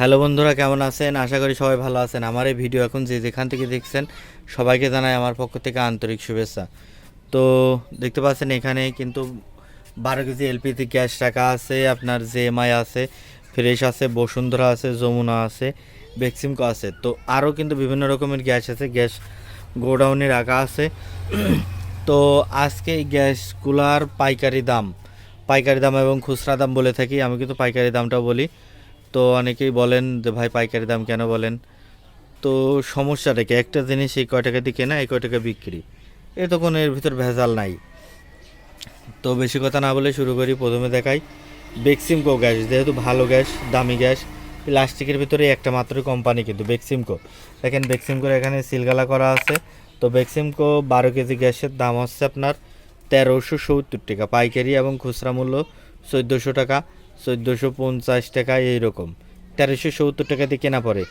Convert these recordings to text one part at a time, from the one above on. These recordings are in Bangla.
হ্যালো বন্ধুরা, কেমন আছেন? আশা করি সবাই ভালো আছেন। আমার এই ভিডিও এখন যে যেখান থেকে দেখছেন, সবাইকে জানাই আমার পক্ষ থেকে আন্তরিক শুভেচ্ছা। তো দেখতে পাচ্ছেন এখানে কিন্তু বারো কেজি এলপিজি গ্যাস টাকা আছে, আপনার জেএমআই আছে, ফ্রেশ আছে, বসুন্ধরা আছে, যমুনা আছে, বেক্সিমকো আছে। তো আরও কিন্তু বিভিন্ন রকমের গ্যাস আছে, গ্যাস গোডাউনে রাখা আছে। তো আজকে এই গ্যাসগুলার পাইকারি দাম পাইকারি দাম এবং খুচরা দাম বলে থাকি, আমি কিন্তু পাইকারি দামটাও বলি। তো অনেকেই বলেন যে, ভাই, পাইকারি দাম কেন বলেন? তো সমস্যাটা কি? একটা জিনিস এই কয় টাকা দিয়ে কেনা এই কয় টাকা বিক্রি। এ তো কোনো, এর ভিতর ভেজাল নাই। তো বেশি কথা না বলে শুরু করি, প্রথমে দেখাই। বেক্সিমকো গ্যাস, যেহেতু ভালো গ্যাস, দামি গ্যাস, প্লাস্টিকের ভিতরে একটা মাত্র কোম্পানি কিন্তু বেক্সিমকো। দেখেন, বেক্সিমকোর এখানে সিলগালা করা আছে। তো বেক্সিমকো বারো কেজি গ্যাসের দাম হচ্ছে আপনার তেরোশো সত্তর টাকা। পাইকারি এবং খুচরা মূল্য চোদ্দোশো টাকা। চোদ্দোশো পঞ্চাশ টাকা এইরকম। তেরোশো সত্তর টাকা দিয়ে কেনা পড়ে।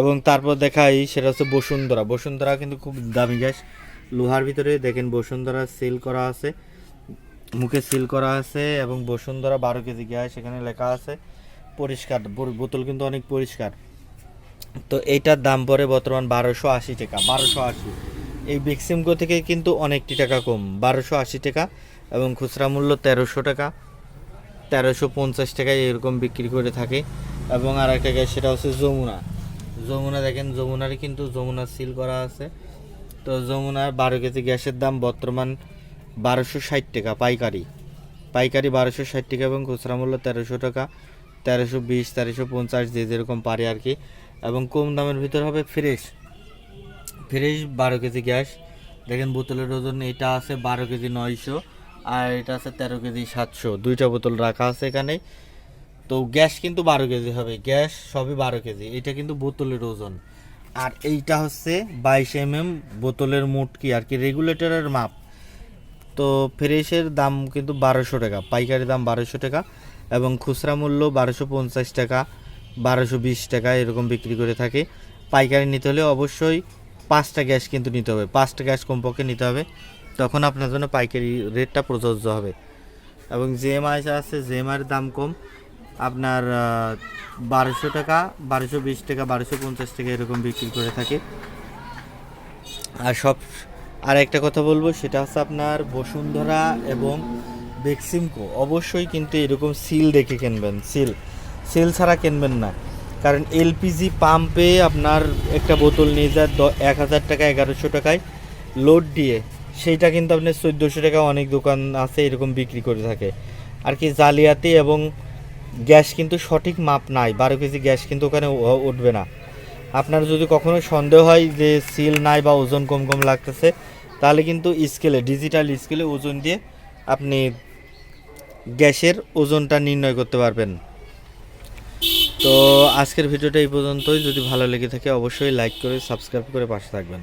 এবং তারপর দেখাই সেটা হচ্ছে বসুন্ধরা। বসুন্ধরা কিন্তু খুব দামি গ্যাস। লোহার ভিতরে দেখেন বসুন্ধরা সিল করা আছে, মুখে সিল করা আছে এবং বসুন্ধরা বারো কেজি গ্যাস এখানে লেখা আছে। পরিষ্কার বোতল কিন্তু অনেক পরিষ্কার। তো এইটার দাম পড়ে বর্তমান বারোশো আশি টাকা, বারোশো আশি। এই বেক্সিমকো থেকে কিন্তু অনেকটি টাকা কম, বারোশো আশি টাকা এবং খুচরা মূল্য তেরোশো টাকা। তেরোশো পঞ্চাশ টাকায় এরকম বিক্রি করে থাকে। এবং আর একটা গ্যাস সেটা হচ্ছে যমুনা। যমুনা দেখেন, যমুনার কিন্তু যমুনা সিল করা আছে। তো যমুনার বারো কেজি গ্যাসের দাম বর্তমান বারোশো ষাট টাকা, পাইকারি। পাইকারি বারোশো ষাট টাকা এবং খুচরা মূল্য তেরোশো টাকা। তেরোশো বিশ, তেরোশো পঞ্চাশ, যে যেরকম পারে আর কি। এবং কম দামের ভিতর হবে ফ্রেশ। ফ্রেশ বারো কেজি গ্যাস। দেখেন বোতলের ওজন, এটা আছে বারো কেজি নয়শো। আর এটা আছে তেরো কেজি সাতশো। দুইটা বোতল রাখা আছে এখানে। তো গ্যাস কিন্তু বারো কেজি হবে। গ্যাস সবই বারো কেজি। এটা কিন্তু বোতলের ওজন। আর এইটা হচ্ছে বাইশ এম এম বোতলের মুটকি, আর কি রেগুলেটরের মাপ। তো ফ্রেশের দাম কিন্তু বারোশো টাকা, পাইকারি দাম বারোশো টাকা এবং খুচরা মূল্য বারোশো পঞ্চাশ টাকা, বারোশো বিশ টাকা এরকম বিক্রি করে থাকে। পাইকারি নিতে হলে অবশ্যই পাঁচটা গ্যাস কিন্তু নিতে হবে। পাঁচটা গ্যাস কমপক্ষে নিতে হবে। তখন আপনার জন্য পাইকারি রেটটা প্রযোজ্য হবে। এবং জেএমআই আছে যে জেএমআইয়ের দাম কম। আপনার বারোশো টাকা, বারোশো বিশ টাকা, বারোশো পঞ্চাশ টাকা এরকম বিক্রি করে থাকে। আর সব, আর একটা কথা বলব, সেটা হচ্ছে আপনার বসুন্ধরা এবং বেক্সিমকো। অবশ্যই কিন্তু এরকম সিল দেখে কিনবেন, সিল। সিল ছাড়া কিনবেন না। কারণ এলপিজি পাম্পে আপনার একটা বোতল নিয়ে যায় এক হাজার টাকা, এগারোশো টাকায় লোড দিয়ে। সেইটা কিন্তু আপনার চোদ্দোশো টাকা অনেক দোকান আছে এরকম বিক্রি করে থাকে। আর কি জালিয়াতি এবং গ্যাস কিন্তু সঠিক মাপ নাই, বারো কেজি গ্যাস কিন্তু ওখানে উঠবে না। আপনার যদি কখনো সন্দেহ হয় যে সিল নাই বা ওজন কম কম লাগতেছে, তাহলে কিন্তু স্কেলে, ডিজিটাল স্কেলে ওজন দিয়ে আপনি গ্যাসের ওজনটা নির্ণয় করতে পারবেন। তো আজকের ভিডিওটা এই পর্যন্তই। যদি ভালো লেগে থাকে অবশ্যই লাইক করে, সাবস্ক্রাইব করে পাশে থাকবেন।